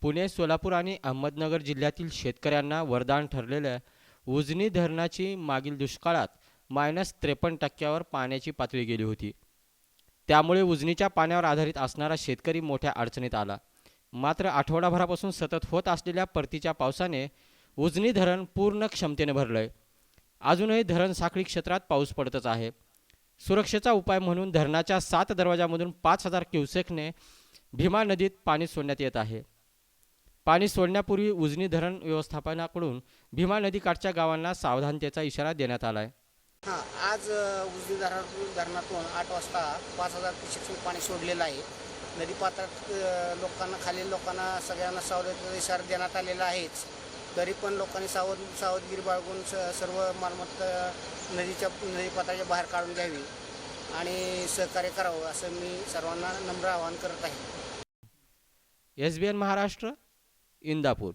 पुणे सोलापूर आणि अहमदनगर जिल्ह्यातील शेतकऱ्यांना वरदान ठरलेल्या उजनी धरणाची मागील दुष्काळात मायनस त्रेपन्न टक्क्यावर पाण्याची पातळी गेली होती. त्यामुळे उजनीच्या पाण्यावर आधारित असणारा शेतकरी मोठ्या अडचणीत आला. मात्र आठवडाभरापासून सतत होत असलेल्या परतीच्या पावसाने उजनी धरण पूर्ण क्षमतेने भरलंय. अजूनही धरण साखळी क्षेत्रात पाऊस पडतच आहे. सुरक्षेचा उपाय म्हणून धरणाच्या सात दरवाजामधून पाच हजार क्युसेकने भीमा नदीत पाणी सोडण्यात येत आहे. पाणी सोडण्यापूर्वी उजनी धरण व्यवस्थापनाकडून भीमा नदीकाठच्या गावांना सावधानतेचा इशारा देण्यात आला आहे हां आज उजनी धरणातून धरणातून आठ वाजता पाच हजार क्युसेक्स पाणी सोडलेलं आहे. नदीपात्रात लोकांना खालील लोकांना सगळ्यांना सावधानतेचा इशारा देण्यात आलेला आहेच तरी पण लोकांनी सावध सावधगिरी बाळगून स सर्व मालमत्ता नदीच्या नदीपात्राच्या बाहेर काढून घ्यावी आणि सहकार्य करावं असं मी सर्वांना नम्र आवाहन करत आहे. S B N Maharashtra Indapur